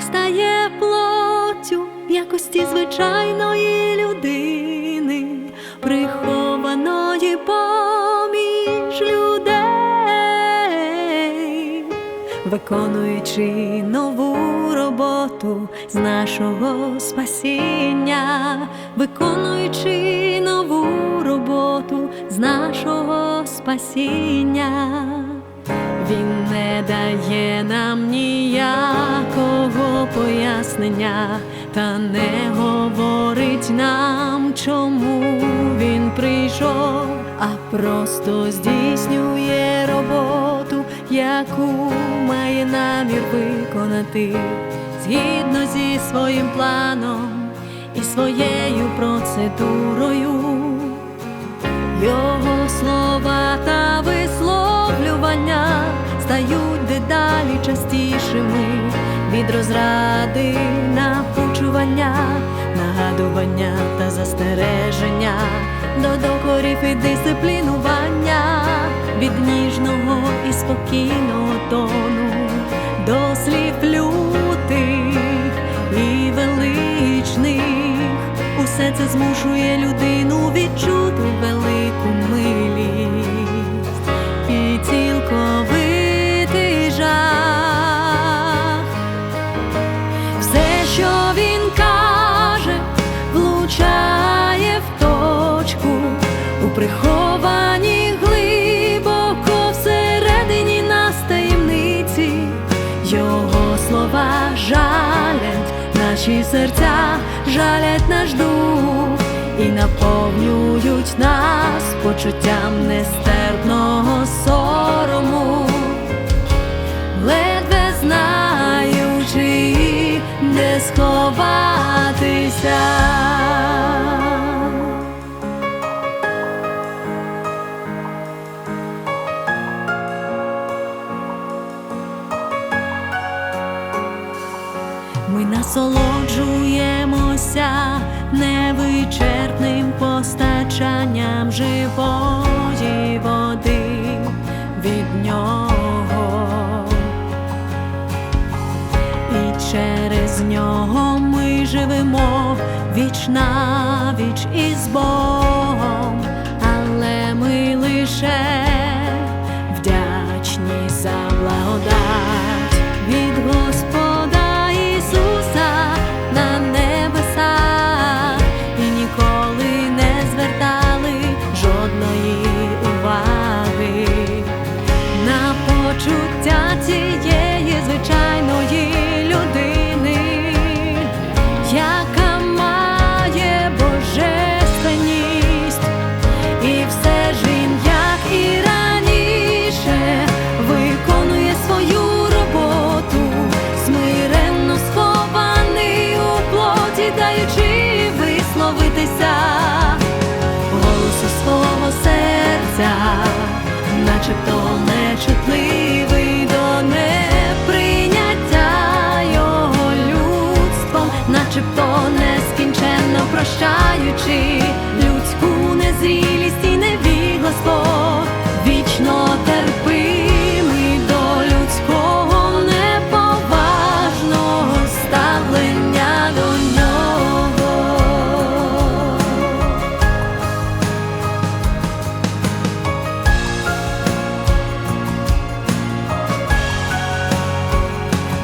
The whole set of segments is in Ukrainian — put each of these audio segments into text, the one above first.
стає плоттю якості звичайної людини, прихованої поміж людей, виконуючи нову роботу з нашого спасіння, виконуючи нову роботу з нашого спасіння. Він дає нам ніякого пояснення, та не говорить нам, чому він прийшов, а просто здійснює роботу, яку має намір виконати згідно зі своїм планом і своєю процедурою. Його слова та висловлювання стають дедалі частішими від розради напучування, нагадування та застереження до докорів і дисциплінування, від ніжного і спокійного тону до слів лютих і величних. Усе це змушує людину приховані глибоко всередині нас таємниці. Його слова жалять наші серця, жалять наш дух і наповнюють нас почуттям нестерпного сорому, ледве знаючи, де сховатися. Насолоджуємося невичерпним постачанням живої води від нього, і через нього ми живемо віч на віч із Богом, але ми лише почуття цієї звичайної прощаючи людську незрілість і невігластво, вічно терпимий до людського неповажного ставлення до нього.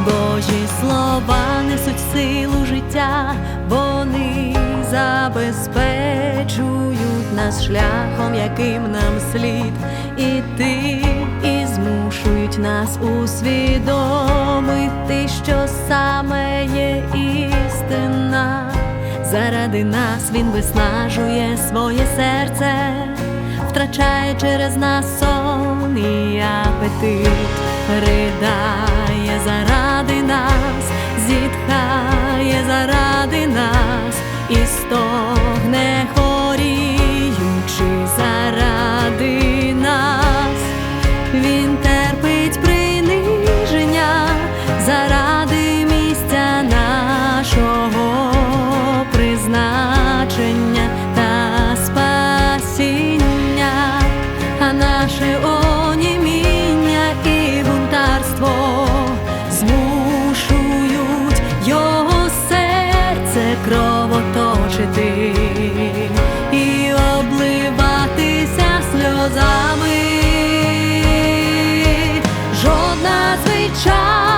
Божі слова несуть силу життя, вони забезпечують нас шляхом, яким нам слід іти, і змушують нас усвідомити, що саме є істина. Заради нас він виснажує своє серце, втрачає через нас сон і апетит, ридає заради нас, зітхає і стогне хворіючи заради нас. Він терпить приниження заради місця нашого призначення та спасіння, а наше оніміння і бунтарство змушують його серце кровоточити і обливатися сльозами. Жодна звичайна